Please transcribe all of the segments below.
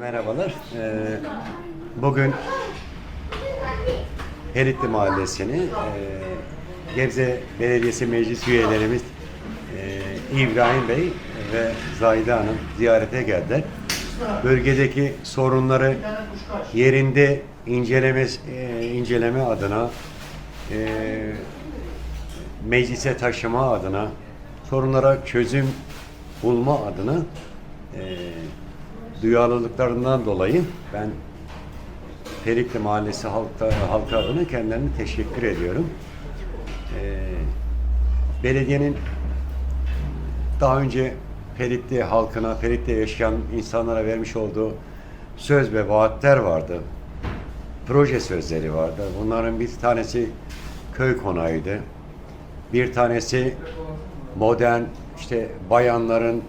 Merhabalar. Ee, bugün Heritli Mahallesi'ni e, Gebze Belediyesi Meclis üyelerimiz e, İbrahim Bey ve Zahide Hanım ziyarete geldiler. Bölgedeki sorunları yerinde inceleme, e, inceleme adına e, meclise taşıma adına sorunlara çözüm bulma adına e, duyarlılıklarından dolayı ben Perikli Mahallesi halkta, halkı adına kendilerine teşekkür ediyorum. Ee, belediyenin daha önce Peritli halkına, Perit'te yaşayan insanlara vermiş olduğu söz ve vaatler vardı. Proje sözleri vardı. Bunların bir tanesi köy konağıydı. Bir tanesi modern, işte bayanların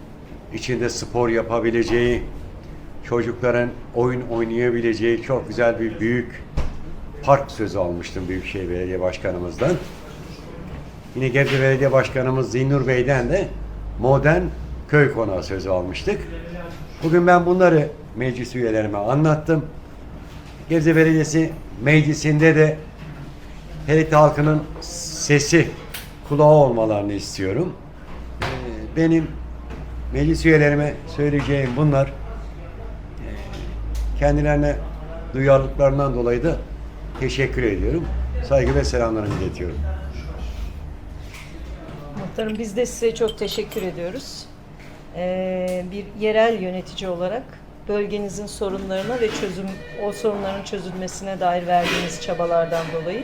içinde spor yapabileceği, çocukların oyun oynayabileceği çok güzel bir büyük park sözü almıştım Büyükşehir Belediye Başkanımızdan. Yine Gebze Belediye Başkanımız Zinnur Bey'den de modern köy konağı sözü almıştık. Bugün ben bunları meclis üyelerime anlattım. Gebze Belediyesi meclisinde de Herit halkının sesi kulağı olmalarını istiyorum. Benim meclis üyelerime söyleyeceğim bunlar. Ee, Kendilerine duyarlılıklarından dolayı da teşekkür ediyorum. Saygı ve selamlarımı iletiyorum. Muhtarım biz de size çok teşekkür ediyoruz. Ee, bir yerel yönetici olarak bölgenizin sorunlarına ve çözüm o sorunların çözülmesine dair verdiğiniz çabalardan dolayı.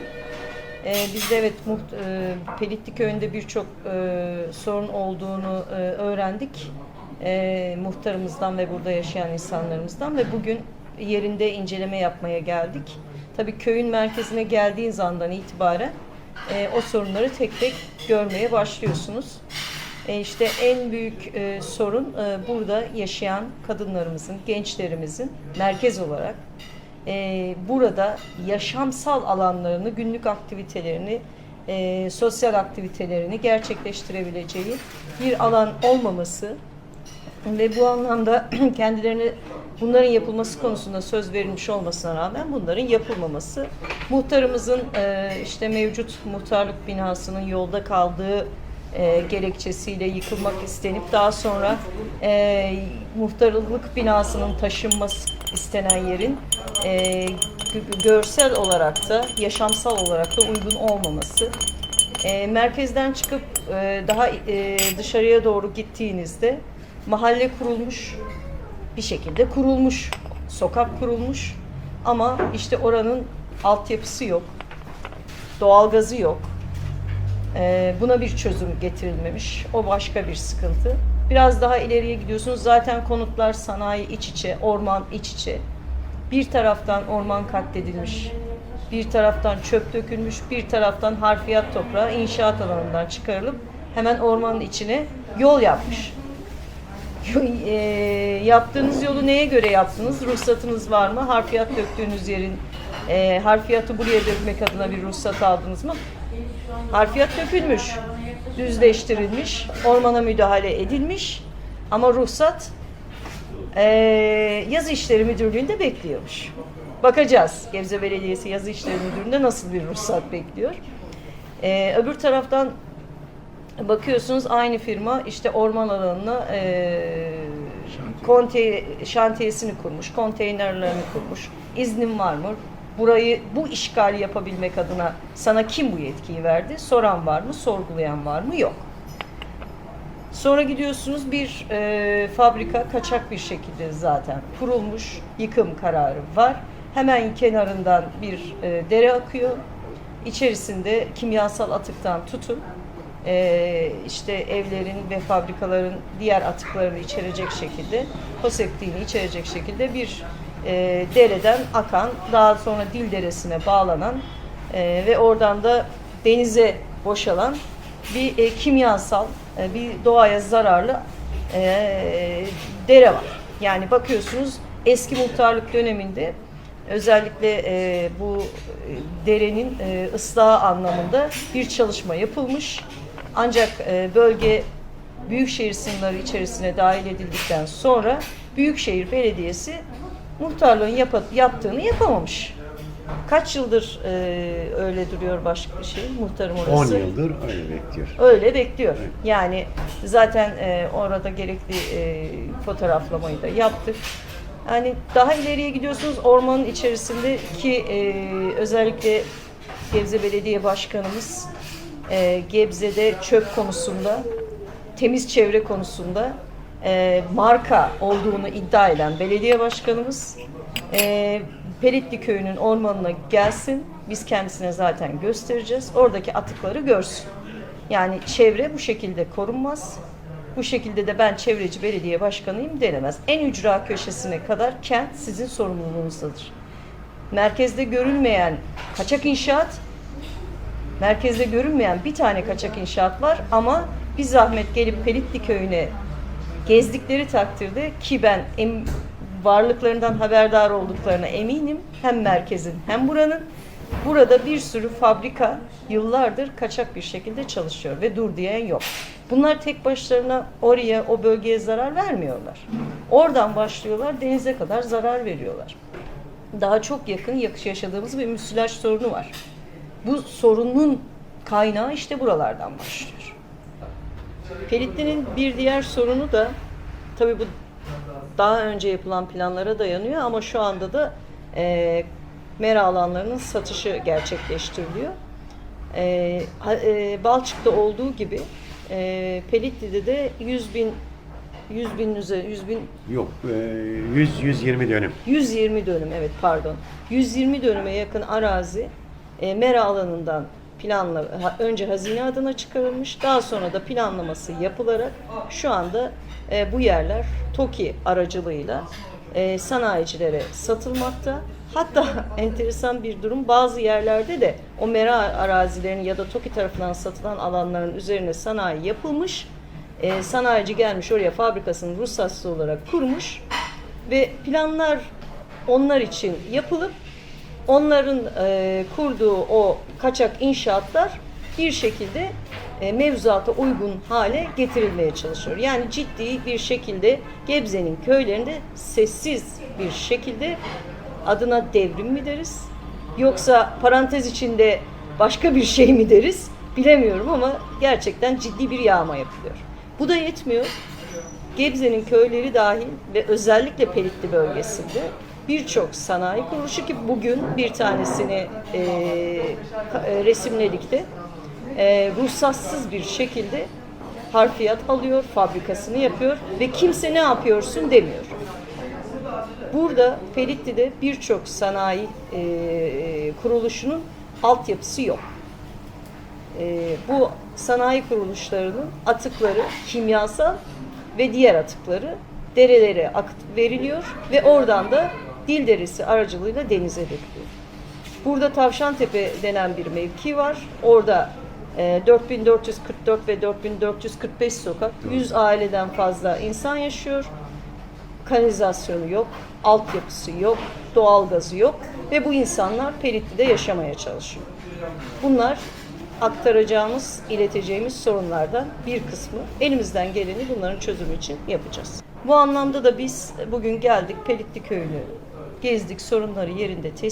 Ee, biz de evet muht, e, Pelitli köyünde birçok e, sorun olduğunu e, öğrendik. E, muhtarımızdan ve burada yaşayan insanlarımızdan ve bugün yerinde inceleme yapmaya geldik. Tabii köyün merkezine geldiğiniz andan itibaren e, o sorunları tek tek görmeye başlıyorsunuz. E, işte en büyük e, sorun e, burada yaşayan kadınlarımızın, gençlerimizin merkez olarak e, burada yaşamsal alanlarını, günlük aktivitelerini, e, sosyal aktivitelerini gerçekleştirebileceği bir alan olmaması ve bu anlamda kendilerine bunların yapılması konusunda söz verilmiş olmasına rağmen bunların yapılmaması muhtarımızın e, işte mevcut muhtarlık binasının yolda kaldığı e, gerekçesiyle yıkılmak istenip daha sonra e, muhtarlık binasının taşınması istenen yerin e, gö- görsel olarak da yaşamsal olarak da uygun olmaması e, merkezden çıkıp e, daha e, dışarıya doğru gittiğinizde mahalle kurulmuş, bir şekilde kurulmuş, sokak kurulmuş ama işte oranın altyapısı yok, doğalgazı yok. E, buna bir çözüm getirilmemiş. O başka bir sıkıntı. Biraz daha ileriye gidiyorsunuz. Zaten konutlar sanayi iç içe, orman iç içe. Bir taraftan orman katledilmiş, bir taraftan çöp dökülmüş, bir taraftan harfiyat toprağı inşaat alanından çıkarılıp hemen ormanın içine yol yapmış. E, yaptığınız yolu neye göre yaptınız? Ruhsatınız var mı? Harfiyat döktüğünüz yerin e, harfiyatı buraya dökmek adına bir ruhsat aldınız mı? Harfiyat dökülmüş, düzleştirilmiş, ormana müdahale edilmiş ama ruhsat e, Yazı İşleri Müdürlüğü'nde bekliyormuş. Bakacağız Gebze Belediyesi Yazı İşleri Müdürlüğü'nde nasıl bir ruhsat bekliyor. E, öbür taraftan bakıyorsunuz aynı firma işte orman alanına e, konte, şantiyesini kurmuş, konteynerlerini kurmuş. İznin var mı? Burayı bu işgali yapabilmek adına sana kim bu yetkiyi verdi? Soran var mı? Sorgulayan var mı? Yok. Sonra gidiyorsunuz bir e, fabrika kaçak bir şekilde zaten kurulmuş, yıkım kararı var. Hemen kenarından bir e, dere akıyor. İçerisinde kimyasal atıktan tutun, e, işte evlerin ve fabrikaların diğer atıklarını içerecek şekilde, foseptiğini içerecek şekilde bir e, dereden akan, daha sonra Dil Deresi'ne bağlanan e, ve oradan da denize boşalan bir e, kimyasal, e, bir doğaya zararlı e, dere var. Yani bakıyorsunuz eski muhtarlık döneminde özellikle e, bu e, derenin e, ıslahı anlamında bir çalışma yapılmış. Ancak e, bölge büyükşehir sınırları içerisine dahil edildikten sonra Büyükşehir Belediyesi muhtarlığın yapa- yaptığını yapamamış. Kaç yıldır e, öyle duruyor başka şey muhtarım 10 orası? yıldır öyle bekliyor. Öyle bekliyor. Yani zaten e, orada gerekli e, fotoğraflamayı da yaptık. Yani daha ileriye gidiyorsunuz ormanın içerisindeki e, özellikle Gebze Belediye Başkanımız e, Gebze'de çöp konusunda, temiz çevre konusunda e, marka olduğunu iddia eden belediye başkanımız e, Peritli Köyü'nün ormanına gelsin. Biz kendisine zaten göstereceğiz. Oradaki atıkları görsün. Yani çevre bu şekilde korunmaz. Bu şekilde de ben çevreci belediye başkanıyım denemez. En ücra köşesine kadar kent sizin sorumluluğunuzdadır. Merkezde görülmeyen kaçak inşaat, merkezde görünmeyen bir tane kaçak inşaat var ama bir zahmet gelip Pelitli köyüne gezdikleri takdirde ki ben em- varlıklarından haberdar olduklarına eminim hem merkezin hem buranın burada bir sürü fabrika yıllardır kaçak bir şekilde çalışıyor ve dur diyen yok. Bunlar tek başlarına oraya o bölgeye zarar vermiyorlar. Oradan başlıyorlar denize kadar zarar veriyorlar. Daha çok yakın yakış yaşadığımız bir müsilaj sorunu var. Bu sorunun kaynağı işte buralardan başlıyor. Pelitli'nin bir diğer sorunu da tabii bu daha önce yapılan planlara dayanıyor ama şu anda da e, mera alanlarının satışı gerçekleştiriliyor. E, e, Balçık'ta olduğu gibi e, Pelitli'de de 100 bin 100 bin üzeri 100 bin Yok, e, 100 120 dönüm. 120 dönüm evet pardon. 120 dönüme yakın arazi e, mera alanından planla önce hazine adına çıkarılmış. Daha sonra da planlaması yapılarak şu anda e, bu yerler TOKİ aracılığıyla e, sanayicilere satılmakta. Hatta enteresan bir durum bazı yerlerde de o mera arazilerinin ya da TOKİ tarafından satılan alanların üzerine sanayi yapılmış. E, sanayici gelmiş oraya fabrikasını ruhsatsız olarak kurmuş ve planlar onlar için yapılıp onların e, kurduğu o kaçak inşaatlar bir şekilde e, mevzuata uygun hale getirilmeye çalışıyor. Yani ciddi bir şekilde Gebze'nin köylerinde sessiz bir şekilde adına devrim mi deriz? Yoksa parantez içinde başka bir şey mi deriz? Bilemiyorum ama gerçekten ciddi bir yağma yapılıyor. Bu da yetmiyor. Gebze'nin köyleri dahil ve özellikle Pelitli bölgesinde birçok sanayi kuruluşu ki bugün bir tanesini e, e, resimledik de e, ruhsatsız bir şekilde harfiyat alıyor, fabrikasını yapıyor ve kimse ne yapıyorsun demiyor. Burada Pelitli'de birçok sanayi e, kuruluşunun altyapısı yok. E, bu sanayi kuruluşlarının atıkları kimyasal ve diğer atıkları derelere veriliyor ve oradan da dil derisi aracılığıyla denize dökülüyor. Burada Tavşantepe denen bir mevki var. Orada e, 4444 ve 4445 sokak, 100 aileden fazla insan yaşıyor. Kanalizasyonu yok, altyapısı yok, doğalgazı yok ve bu insanlar Pelitli'de yaşamaya çalışıyor. Bunlar aktaracağımız, ileteceğimiz sorunlardan bir kısmı. Elimizden geleni bunların çözümü için yapacağız. Bu anlamda da biz bugün geldik Pelitli Köyü'nü gezdik, sorunları yerinde tespit